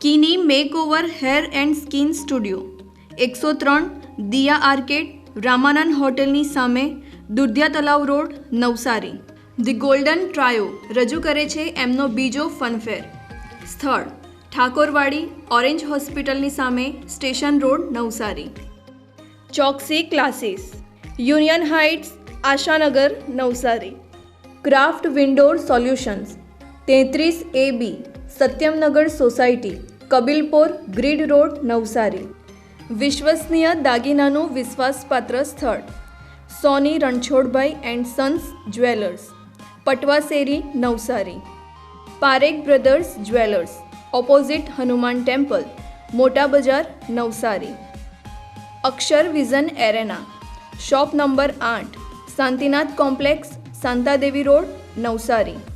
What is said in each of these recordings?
કિની makeover hair and skin studio, એકસો ત્રણ, Diya arcade, Ramanand હોટેલની સામે Dudhiya Talav road, Navsari. The golden trio રજૂ કરે છે એમનો બીજો ફનફેર. સ્થળ, ઠાકોરવાડી, ઓરેન્જ હોસ્પિટલની સામે, station road, Navsari. Choksi classes, union heights, Ashanagar, Navsari. Craft windoor solutions, તેત્રીસ A B. Satyamnagar society, Kabilpor, grid road, Navsari. વિશ્વસનીય દાગીનાનું વિશ્વાસપાત્ર સ્થળ. Soni Ranchhodbhai and sons jewellers. Patvasheri, Navsari. Parekh brothers jewellers. Opposite Hanuman temple, Mota Bazar, Navsari. Akshar vision arena. Shop number આઠ, Shantinath complex, Shantadevi road, Navsari.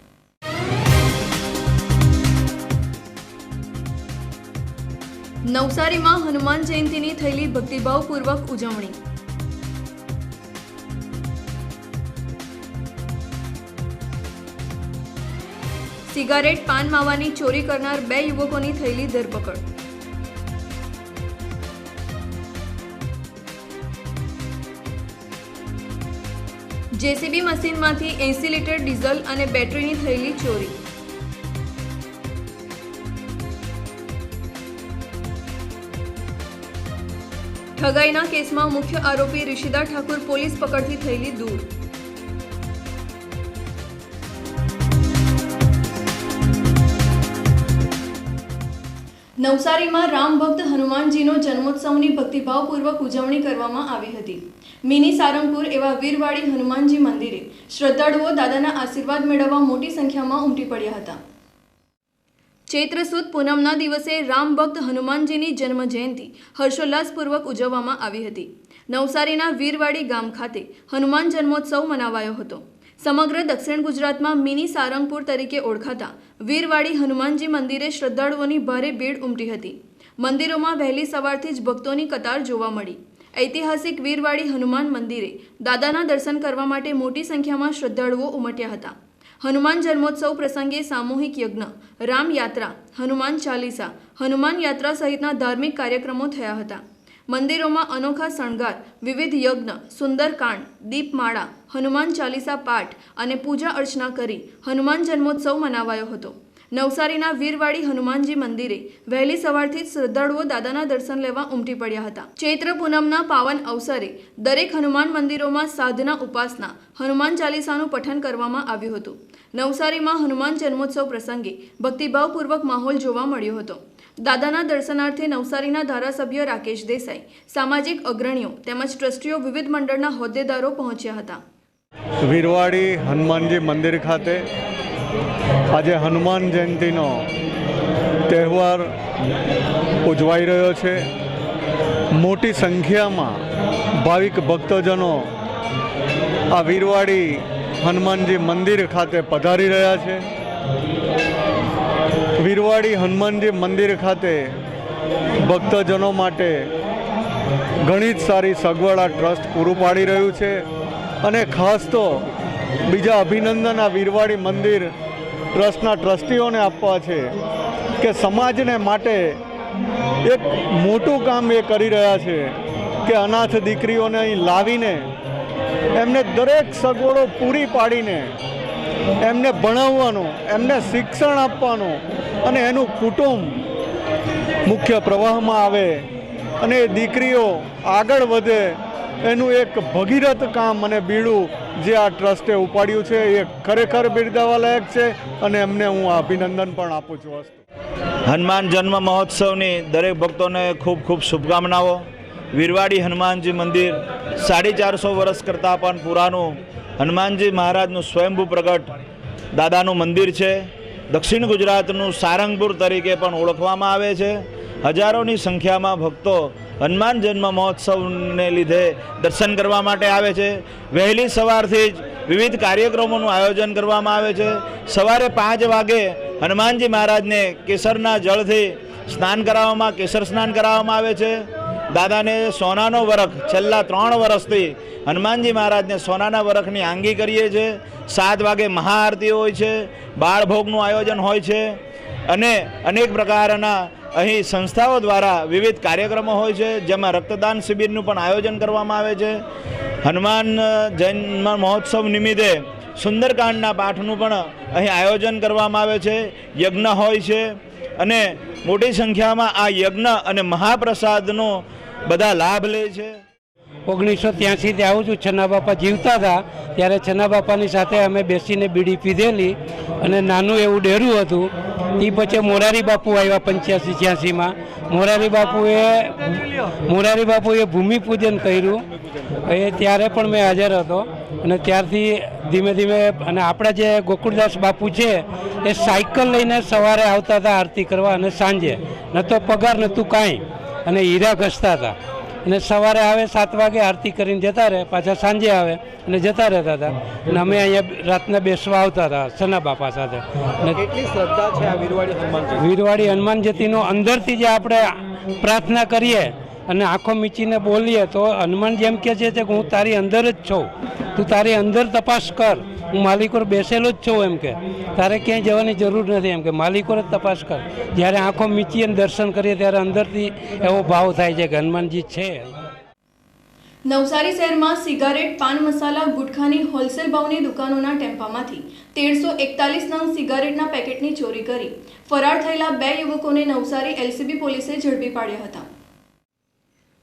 નવસારીમાં હનુમાન જયંતીની થયેલી ભક્તિભાવપૂર્વક ઉજવણી. Cigarette પાન માવાની ચોરી કરનાર બે યુવકોની થયેલી ધરપકડ. જેસીબી મશીનમાંથી એંસી લીટર ડીઝલ અને બેટરીની થયેલી ચોરી. ઠગાઈના કેસમાં મુખ્ય આરોપી ઋષિદા ઠાકુર પોલીસ પકડથી થયેલી દૂર. નવસારીમાં રામ ભક્ત હનુમાનજીનો જન્મોત્સવની ભક્તિભાવપૂર્વક ઉજવણી કરવામાં આવી હતી. મિની સારંગપુર એવા વીરવાડી હનુમાનજી મંદિરે શ્રદ્ધાળુઓ દાદાના આશીર્વાદ મેળવવા મોટી સંખ્યામાં ઉમટી પડ્યા હતા. ચૈત્ર સુદ પૂનમના દિવસે રામ ભક્ત હનુમાનજીની જન્મ જયંતિ હર્ષોલ્લાસપૂર્વક ઉજવવામાં આવી હતી. નવસારીના વીરવાડી ગામ ખાતે હનુમાન જન્મોત્સવ મનાવાયો હતો. સમગ્ર દક્ષિણ ગુજરાતમાં મિની સારંગપુર તરીકે ઓળખાતા વીરવાડી હનુમાનજી મંદિરે શ્રદ્ધાળુઓની ભારે ભીડ ઉમટી હતી. મંદિરોમાં વહેલી સવારથી જ ભક્તોની કતાર જોવા મળી. ઐતિહાસિક વીરવાડી હનુમાન મંદિરે દાદાના દર્શન કરવા માટે મોટી સંખ્યામાં શ્રદ્ધાળુઓ ઉમટ્યા હતા. હનુમાન જન્મોત્સવ પ્રસંગે સામૂહિક યજ્ઞ, રામ યાત્રા, હનુમાન ચાલીસા, હનુમાન યાત્રા સહિતના ધાર્મિક કાર્યક્રમો થયા હતા. મંદિરોમાં અનોખા શણગાર, વિવિધ યજ્ઞ, સુંદરકાંડ, દીપમાળા, હનુમાન ચાલીસા પાઠ અને પૂજા અર્ચના કરી હનુમાન જન્મોત્સવ મનાવાયો હતો. નવસારીના વીરવાડી હનુમાનજી મંદિરે વહેલી સવારથી શ્રદ્ધાળુઓ દાદાના દર્શન લેવા ઉમટી પડ્યા હતા. ચૈત્ર પૂનમના પાવન અવસરે દરેક હનુમાન મંદિરોમાં સાધના ઉપાસના, હનુમાન ચાલીસાનું પઠન કરવામાં આવ્યું હતું. નવસારીમાં હનુમાન જન્મોત્સવ પ્રસંગે ભક્તિભાવપૂર્વક માહોલ જોવા મળ્યો હતો. દાદાના દર્શનાર્થે નવસારીના ધારાસભ્ય રાકેશ દેસાઈ, સામાજિક અગ્રણીઓ તેમજ ટ્રસ્ટીઓ વિવિધ મંડળના હોદ્દેદારો પહોંચ્યા હતા. વીરવાડી હનુમાનજી મંદિર ખાતે આજે હનુમાન જયંતિનો તહેવાર ઉજવાઈ રહ્યો છે. મોટી સંખ્યામાં ભાવિક ભક્તજનો આ વીરવાડી હનુમાનજી મંદિર ખાતે પધારી રહ્યા છે. વીરવાડી હનુમાનજી મંદિર ખાતે ભક્તજનો માટે ઘણી જ સારી સગવડ આ ટ્રસ્ટ પૂરું પાડી રહ્યું છે. અને ખાસ તો બીજા અભિનંદન આ વીરવાડી મંદિર ટ્રસ્ટના ટ્રસ્ટીઓને આપવા છે કે સમાજને માટે એક મોટું કામ એ કરી રહ્યા છે કે અનાથ દીકરીઓને અહીં લાવીને એમને દરેક સગવડો પૂરી પાડીને એમને ભણાવવાનું, એમને શિક્ષણ આપવાનું અને એનું કુટુંબ મુખ્ય પ્રવાહમાં આવે અને દીકરીઓ આગળ વધે એનું એક ભગીરથ કામ અને બીડું જે આ ટ્રસ્ટે ઉપાડ્યું છે, એ ખરેખર બિરદાવા છે અને એમને હું અભિનંદન પણ આપું છું હનુમાન જન્મ મહોત્સવની દરેક ભક્તોને ખૂબ ખૂબ શુભકામનાઓ. વીરવાડી હનુમાનજી મંદિર સાડી ચારસો વર્ષ કરતાં પણ પુરાનું. હનુમાનજી મહારાજનું સ્વયંભૂ પ્રગટ દાદાનું મંદિર છે. દક્ષિણ ગુજરાતનું સારંગપુર તરીકે પણ ઓળખવામાં આવે છે. હજારોની સંખ્યામાં ભક્તો હનુમાન જન્મ મહોત્સવને લીધે દર્શન કરવા માટે આવે છે. વહેલી સવારથી જ વિવિધ કાર્યક્રમોનું આયોજન કરવામાં આવે છે. સવારે પાંચ વાગે હનુમાનજી મહારાજને કેસરના જળથી સ્નાન કરાવવામાં, કેસર સ્નાન કરાવવામાં આવે છે. દાદાને સોનાનો વરખ, છેલ્લા ત્રણ વર્ષથી હનુમાનજી મહારાજને સોનાના વરખની આંગી કરીએ છીએ સાત વાગે મહાઆરતી હોય છે. બાળભોગનું આયોજન હોય છે. અને અનેક પ્રકારના અહીં સંસ્થાઓ દ્વારા વિવિધ કાર્યક્રમો હોય છે, જેમાં રક્તદાન શિબિરનું પણ આયોજન કરવામાં આવે છે. હનુમાન જન્મ મહોત્સવ નિમિત્તે સુંદરકાંડના પાઠનું પણ અહીં આયોજન કરવામાં આવે છે, યજ્ઞ હોય છે. અને મોટી સંખ્યામાં આ યજ્ઞ અને મહાપ્રસાદનો બધા લાભ લે છે. ઓગણીસો ત્યાંસીથી આવું છું, છન્ના બાપા જીવતા હતા, ત્યારે છન્ના બાપાની સાથે અમે બેસીને બીડી પીધેલી અને નાનું એવું ડેરું હતું. એ પછી મોરારી બાપુ આવ્યા પંચ્યાસી, છ્યાસીમાં. મોરારી બાપુએ મોરારી બાપુએ ભૂમિપૂજન કર્યું. એ ત્યારે પણ મેં હાજર હતો. અને ત્યારથી ધીમે ધીમે અને આપણા જે ગોકુળદાસ બાપુ છે, એ સાયકલ લઈને સવારે આવતા હતા આરતી કરવા અને સાંજે. ન તો પગાર નહોતું કાંઈ. અને હીરા ઘસતા હતા. અને સવારે આવે સાત વાગે આરતી કરીને જતા રહે પાછા સાંજે આવે અને જતા રહેતા હતા. અને અમે અહીંયા રાતના બેસવા આવતા હતા સના બાપા સાથે. અને શ્રદ્ધા છે આ વીરવાડી હનુમાન જતીનો અંદરથી જે આપણે પ્રાર્થના કરીએ અને આંખો મીચીને બોલીએ તો હનુમાન જેમ કહે છે કે હું તારી અંદર જ છું. તું તારી અંદર તપાસ કર. હું માલિકોર બેસેલો જ છું એમ કે. તારે ક્યાંય જવાની જરૂર નથી એમ કે. માલિકોર જ તપાસ કર. જ્યારે આંખો મીચી અને દર્શન કરીએ ત્યારે અંદરથી એવો ભાવ થાય છે કે હનુમાનજી છે. નવસારી શહેરમાં સિગારેટ, પાન મસાલા, ગુટખાની, હોલસેલ ભાવની દુકાનોના ટેમ્પામાંથી તેરસો એકતાલીસ નંગ સિગારેટના પેકેટની ચોરી કરી. ફરાર થયેલા બે યુવકોને નવસારી એલસીબી પોલીસે ઝડપી પાડ્યા હતા.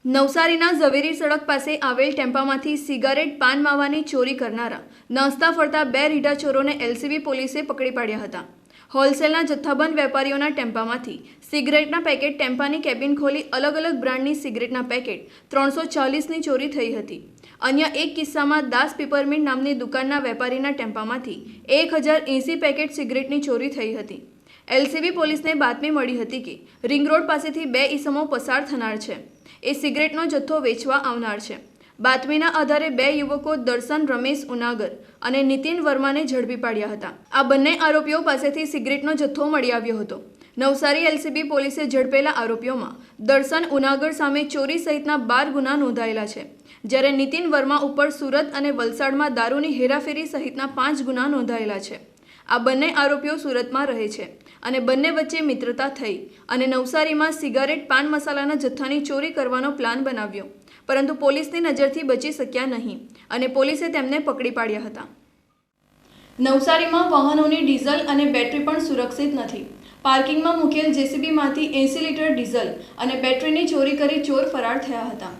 નવસારીના ઝવેરી સડક પાસે આવેલ ટેમ્પામાંથી સિગારેટ પાન માવાની ચોરી કરનારા નાસ્તા ફરતા બે રીઢાચોરોને એલસીબી પોલીસે પકડી પાડ્યા હતા. હોલસેલના જથ્થાબંધ વેપારીઓના ટેમ્પામાંથી સિગરેટના પેકેટ ટેમ્પાની કેબિન ખોલી અલગ અલગ બ્રાન્ડની સિગરેટના પેકેટ ત્રણસો ચાલીસની ચોરી થઈ હતી. અન્ય એક કિસ્સામાં દાસ પીપરમિન્ટ નામની દુકાનના વેપારીના ટેમ્પામાંથી એક હજાર એંસી પેકેટ સિગરેટની ચોરી થઈ હતી. એલસીબી પોલીસને બાતમી મળી હતી કે રિંગ રોડ પાસેથી બે ઈસમો પસાર થનાર છે. એ સિગરેટનો જથ્થો વેચવા આવનાર છે. બાતમીના આધારે બે યુવકો દર્શન રમેશ ઉનાગર અને નીતિન વર્માને ઝડપી પાડ્યા હતા. આ બંને આરોપીઓ પાસેથી સિગરેટનો જથ્થો મળી આવ્યો હતો. નવસારી એલસીબી પોલીસે ઝડપેલા આરોપીઓમાં દર્શન ઉનાગર સામે ચોરી સહિતના બાર ગુના નોંધાયેલા છે. જ્યારે નીતિન વર્મા ઉપર સુરત અને વલસાડમાં દારૂની હેરાફેરી સહિતના પાંચ ગુના નોંધાયેલા છે. આ બંને આરોપીઓ સુરતમાં રહે છે. અને બંને વચ્ચે મિત્રતા થઈ અને નવસારીમાં સિગારેટ, પાન મસાલાના જથ્થાની ચોરી કરવાનો પ્લાન બનાવ્યો. પરંતુ પોલીસની નજરથી બચી શક્યા નહીં અને પોલીસે તેમને પકડી પાડ્યા હતા. નવસારીમાં વાહનોની ડીઝલ અને બેટરી પણ સુરક્ષિત નથી. પાર્કિંગમાં મૂકેલ જેસીબીમાંથી એંસી લીટર ડીઝલ અને બેટરીની ચોરી કરી ચોર ફરાર થયા હતા.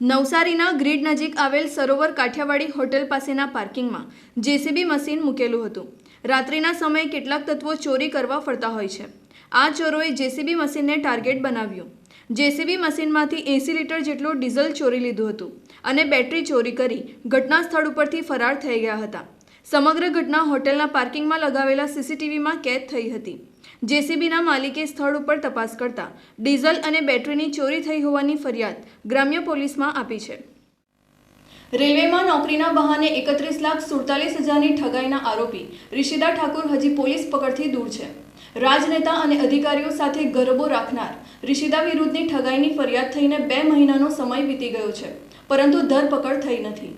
નવસારીના ગ્રીડ નજીક આવેલ સરોવર કાઠિયાવાડી હોટેલ પાસેના પાર્કિંગમાં જેસીબી મશીન મૂકેલું હતું. રાત્રિના સમયે કેટલાક તત્વો ચોરી કરવા ફરતા હોય છે. આ ચોરોએ જેસીબી મશીનને ટાર્ગેટ બનાવ્યું. જેસીબી મશીનમાંથી એંસી લીટર જેટલું ડીઝલ ચોરી લીધું હતું અને બેટરી ચોરી કરી ઘટના સ્થળ ઉપરથી ફરાર થઈ ગયા હતા. સમગ્ર ઘટના હોટેલના પાર્કિંગમાં લગાવેલા સીસીટીવીમાં કેદ થઈ હતી. જેસીબીના માલિકે સ્થળ ઉપર તપાસ કરતા ડીઝલ અને બેટરીની ચોરી થઈ હોવાની ફરિયાદ ગ્રામ્ય પોલીસમાં આપી છે. રેલવેમાં નોકરીના બહાને એકત્રીસ લાખ સુડતાલીસ હજારની ઠગાઈના આરોપી ઋષિદા ઠાકુર હજી પોલીસ પકડથી દૂર છે. રાજનેતા અને અધિકારીઓ સાથે ગરબો રાખનાર ઋષિદા વિરુદ્ધની ઠગાઈની ફરિયાદ થઈને બે મહિનાનો સમય વીતી ગયો છે, પરંતુ ધરપકડ થઈ નથી.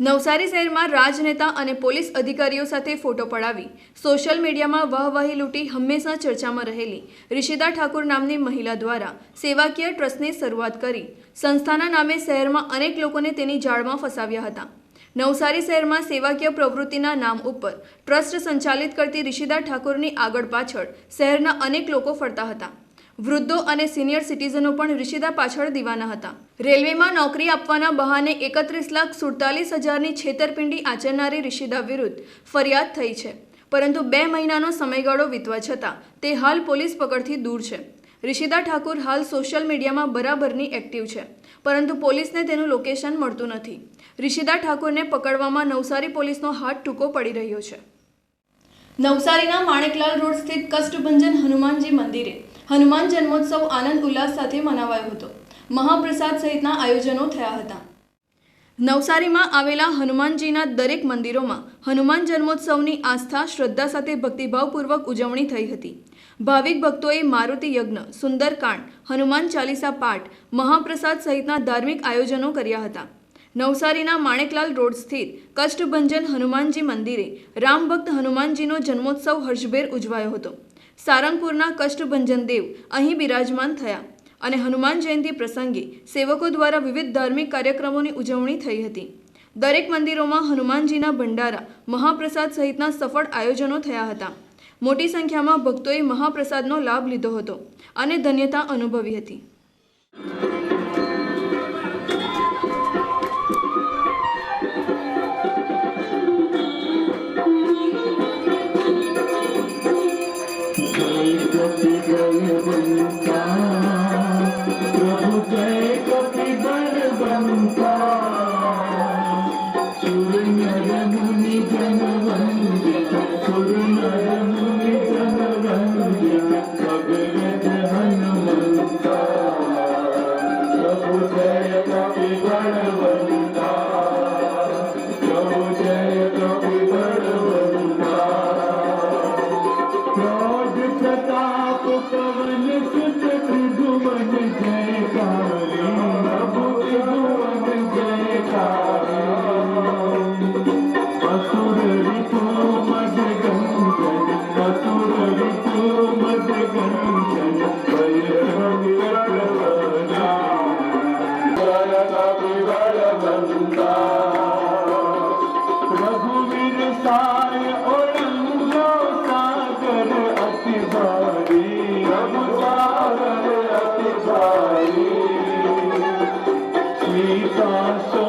નવસારી શહેરમાં રાજનેતા અને પોલીસ અધિકારીઓ સાથે ફોટો પડાવી સોશિયલ મીડિયામાં વાહવાહી લૂંટી હંમેશા ચર્ચામાં રહેલી રિષિદા ઠાકુર નામની મહિલા દ્વારા સેવાકીય ટ્રસ્ટની શરૂઆત કરી. સંસ્થાના નામે શહેરમાં અનેક લોકોને તેની જાળમાં ફસાવ્યા હતા. નવસારી શહેરમાં સેવાકીય પ્રવૃત્તિના નામ ઉપર ટ્રસ્ટ સંચાલિત કરતી રિષિદા ઠાકુરની આગળ પાછળ શહેરના અનેક લોકો ફરતા હતા. વૃદ્ધો અને સિનિયર સિટીઝનો પણ રિશિદા પાછળ દીવાના હતા. રેલવેમાં નોકરી આપવાના બહાને એકત્રીસ લાખ સુડતાલીસ હજારની છેતરપિંડી આચરનારી રિશિદા વિરુદ્ધ ફરિયાદ થઈ છે. પરંતુ બે મહિનાનો સમયગાળો વીતવા છતાં તે હાલ પોલીસ પકડથી દૂર છે. રિશિદા ઠાકુર હાલ સોશિયલ મીડિયામાં બરાબરની એક્ટિવ છે, પરંતુ પોલીસને તેનું લોકેશન મળતું નથી. રિશિદા ઠાકુરને પકડવામાં નવસારી પોલીસનો હાથ ટૂંકો પડી રહ્યો છે. નવસારીના માણેકલાલ રોડ સ્થિત કષ્ટભંજન હનુમાનજી મંદિરે હનુમાન જન્મોત્સવ આનંદ ઉલ્લાસ સાથે મનાવાયો હતો. મહાપ્રસાદ સહિતના આયોજનો થયા હતા. નવસારીમાં આવેલા હનુમાનજીના દરેક મંદિરોમાં હનુમાન જન્મોત્સવની આસ્થા શ્રદ્ધા સાથે ભક્તિભાવપૂર્વક ઉજવણી થઈ હતી. ભાવિક ભક્તોએ મારુતિ યજ્ઞ, સુંદરકાંડ, હનુમાન ચાલીસા પાઠ, મહાપ્રસાદ સહિતના ધાર્મિક આયોજનો કર્યા હતા. નવસારીના માણેકલાલ રોડ સ્થિત કષ્ટભંજન હનુમાનજી મંદિરે રામભક્ત હનુમાનજીનો જન્મોત્સવ હર્ષભેર ઉજવાયો હતો. સારંગપુરના કષ્ટભંજન દેવ અહીં બિરાજમાન થયા અને હનુમાન જયંતિ પ્રસંગે સેવકો દ્વારા વિવિધ ધાર્મિક કાર્યક્રમોની ઉજવણી થઈ હતી. દરેક મંદિરોમાં હનુમાનજીના ભંડારા, મહાપ્રસાદ સહિતના સફળ આયોજનો થયા હતા. મોટી સંખ્યામાં ભક્તોએ મહાપ્રસાદનો લાભ લીધો હતો અને ધન્યતા અનુભવી હતી. Thank. त्रिभुवन जयकारी We are so.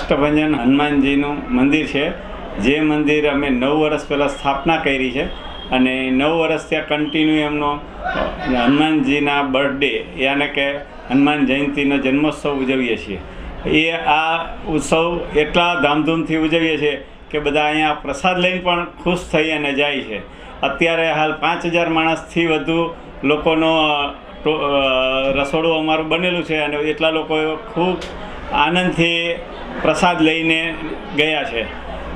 અમારે કષ્ટભંજન હનુમાનજીનું મંદિર છે. જે મંદિર અમે નવ વર્ષ પહેલાં સ્થાપના કરી છે અને નવ વર્ષ ત્યાં કન્ટિન્યુ એમનો હનુમાનજીના બર્થડે યાને કે હનુમાન જયંતિનો જન્મોત્સવ ઉજવીએ છીએ. એ આ ઉત્સવ એટલા ધામધૂમથી ઉજવીએ છીએ કે બધા અહીંયા પ્રસાદ લઈને પણ ખુશ થઈ અને જાય છે. અત્યારે હાલ પાંચ હજાર માણસથી વધુ લોકોનો રસોડું અમારું બનેલું છે અને એટલા લોકો ખૂબ આનંદથી પ્રસાદ લઈને ગયા છે.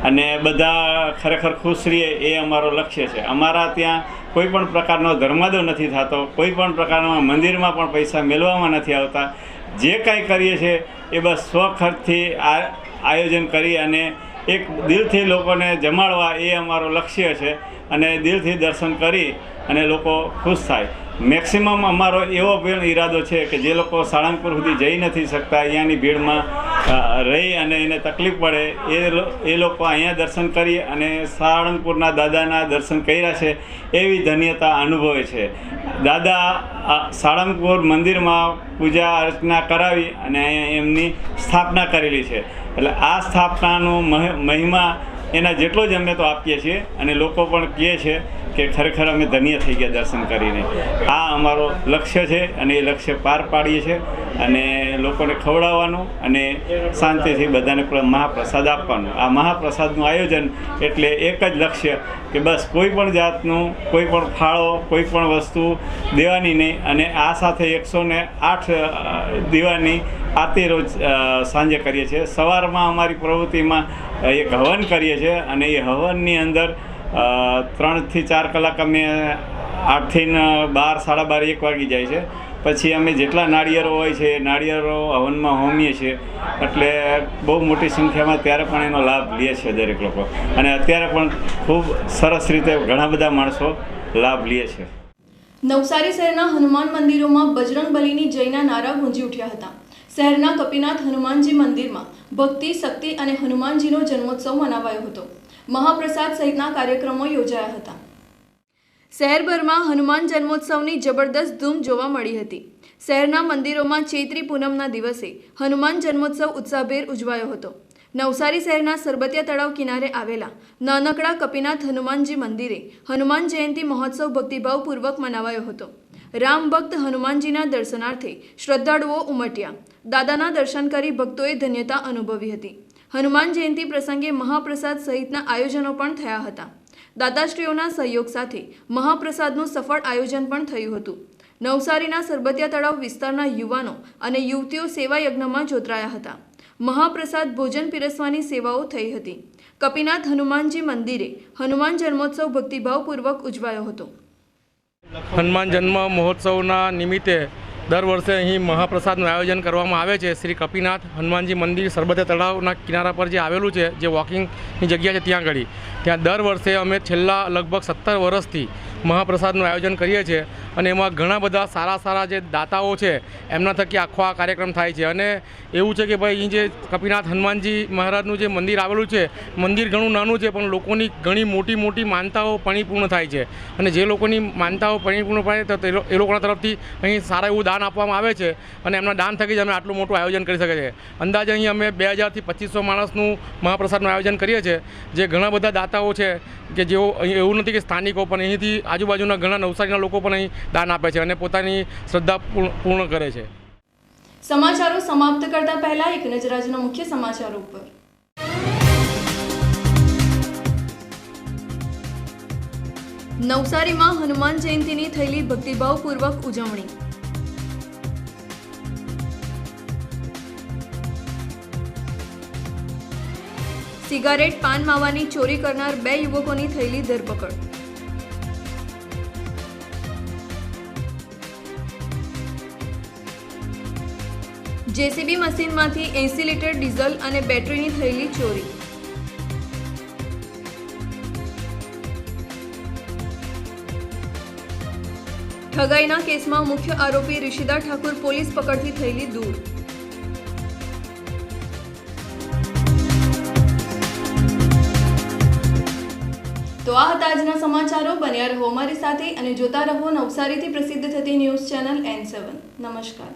અને બધા ખરેખર ખુશ રહીએ એ અમારો લક્ષ્ય છે. અમારા ત્યાં કોઈ પણ પ્રકારનો ધર્માદો નથી થતો, કોઈ પણ પ્રકારના મંદિરમાં પણ પૈસા મેળવવામાં નથી આવતા. જે કાંઈ કરીએ છીએ એ બસ સ્વખર્ચથી આ આયોજન કરી અને એક દિલથી લોકોને જમાડવા એ અમારો લક્ષ્ય છે. અને દિલથી દર્શન કરી અને લોકો ખુશ થાય. મેક્સિમમ અમારો એવો પણ ઈરાદો છે કે જે લોકો સાળંગપુર સુધી જઈ નથી શકતા, અહીંયાની ભીડમાં રહી અને એને તકલીફ પડે, એ એ લોકો અહીંયા દર્શન કરી અને સાળંગપુરના દાદાના દર્શન કર્યા છે, એવી ધન્યતા અનુભવે છે. દાદા સાળંગપુર મંદિરમાં પૂજા અર્ચના કરાવી અને અહીંયા એમની સ્થાપના કરેલી છે. એટલે આ સ્થાપનાનું મહ- મહિમા એના જેટલો જ અમે તો આપીએ છીએ અને લોકો પણ કહે છે કે ખરેખર અમે ધન્ય થઈ ગયા દર્શન કરીને. આ અમારો લક્ષ્ય છે અને એ લક્ષ્ય પાર પાડીએ છીએ અને લોકોને ખવડાવવાનું અને શાંતિથી બધાને મહાપ્રસાદ આપવાનું. આ મહાપ્રસાદનું આયોજન એટલે એક જ લક્ષ્ય કે બસ કોઈ પણ જાતનું, કોઈ પણ ફાળો, કોઈ પણ વસ્તુ દેવાની નહીં અને આ સાથે એકસો ને આઠ દીવાની આરતી રોજ સાંજે કરીએ છીએ. સવારમાં અમારી પ્રવૃત્તિમાં એક હવન કરીએ છીએ અને એ હવનની અંદર ત્રણથી ચાર કલાક અમે આઠથી બાર, સાડા બાર, એક વાગી જાય છે. પછી અમે જેટલા નાળિયેરો હોય છે, નાળિયેરો હવનમાં હોમીએ છીએ, એટલે બહુ મોટી સંખ્યામાં ત્યારે પણ એનો લાભ લે છે દરેક લોકો. અને અત્યારે પણ ખૂબ સરસ રીતે ઘણા બધા માણસો લાભ લે છે. નવસારી શહેરના હનુમાન મંદિરોમાં બજરંગ બલીની જયના નારા ગુંજી ઉઠ્યા હતા. શહેરના કપિનાથ હનુમાનજી મંદિરમાં ભક્તિ, શક્તિ અને હનુમાનજીનો જન્મોત્સવ મનાવાયો હતો. મહાપ્રસાદ સહિતના કાર્યક્રમો યોજાયા હતા. શહેરભરમાં હનુમાન જન્મોત્સવની જબરદસ્ત ધૂમ જોવા મળી હતી. શહેરના મંદિરોમાં ચૈત્રી પૂનમના દિવસે હનુમાન જન્મોત્સવ ઉત્સાહભેર ઉજવાયો હતો. નવસારી શહેરના સરબતિયા તળાવ કિનારે આવેલા નાનકડા કપિનાથ હનુમાનજી મંદિરે હનુમાન જયંતી મહોત્સવ ભક્તિભાવપૂર્વક મનાવાયો હતો. રામ ભક્ત હનુમાનજીના દર્શનાર્થે શ્રદ્ધાળુઓ ઉમટ્યા. દાદાના દર્શન કરી ભક્તોએ ધન્યતા અનુભવી હતી. હનુમાન જયંતી પ્રસંગે મહાપ્રસાદ સહિતના આયોજનો પણ થયા હતા. દાદાશ્રીઓના સહયોગ સાથે મહાપ્રસાદનું સફળ આયોજન પણ થયું હતું. નવસારીના સરબતિયા તળાવ વિસ્તારના યુવાનો અને યુવતીઓ સેવા યજ્ઞમાં જોતરાયા હતા. મહાપ્રસાદ ભોજન પીરસવાની સેવાઓ થઈ હતી. કપિનાથ હનુમાનજી મંદિરે હનુમાન જન્મોત્સવ ભક્તિભાવપૂર્વક ઉજવાયો હતો. હનુમાન જન્મ મહોત્સવના નિમિત્તે દર વર્ષે અહીં મહાપ્રસાદનું આયોજન કરવામાં આવે છે. શ્રી કપિનાથ હનુમાનજી મંદિર સરબતે તળાવના કિનારા પર જે આવેલું છે, જે વોકિંગની જગ્યા છે ત્યાં આગળ ત્યાં દર વર્ષે અમે છેલ્લા લગભગ સત્તર વર્ષથી મહાપ્રસાદનું આયોજન કરીએ છીએ. અને એમાં ઘણા બધા સારા સારા જે દાતાઓ છે, એમના થકી આખો આ કાર્યક્રમ થાય છે. અને એવું છે કે ભાઈ અહીં જે કપિનાથ હનુમાનજી મહારાજનું જે મંદિર આવેલું છે, મંદિર ઘણું નાનું છે, પણ લોકોની ઘણી મોટી મોટી માનતાઓ પરિપૂર્ણ થાય છે. અને જે લોકોની માનતાઓ પરિપૂર્ણ થાય તો એ લોકોના તરફથી અહીં સારા એવું દાન આપવામાં આવે છે અને એમના દાન થકી જ અમે આટલું મોટું આયોજન કરી શકીએ છીએ. અંદાજે અહીં અમે બે હજારથી પચીસો માણસનું મહાપ્રસાદનું આયોજન કરીએ છીએ, જે ઘણા બધા દાતાઓ છે, કે જેઓ એવું નથી કે સ્થાનિકો પણ અહીંથી આજુબાજુના ઘણા નવસારીના લોકો પણ અહીં દાન આપે છે અને પોતાની શ્રદ્ધા પૂર્ણ કરે છે. સમાચારો સમાપ્ત કરતા પહેલા એક નજર આજના મુખ્ય સમાચારો ઉપર. નવસારીમાં હનુમાન જયંતીની થયેલી ભક્તિભાવપૂર્વક ઉજવણી. સિગારેટ પાન માવાની ચોરી કરનાર બે યુવકોની થયેલી ધરપકડ. જેસીબી મશીનમાંથી એંસી લીટર ડીઝલ અને બેટરીની થયેલી ચોરી. ઠગાઈના કેસમાં મુખ્ય આરોપી ઋષિદા ઠાકુર પોલીસ પકડથી થયેલી દૂર. તો આ હતા આજના સમાચારો. બન્યા રહો અમારી સાથે અને જોતા રહો નવસારીથી પ્રસિદ્ધ થતી ન્યૂઝ ચેનલ એન સેવન. નમસ્કાર.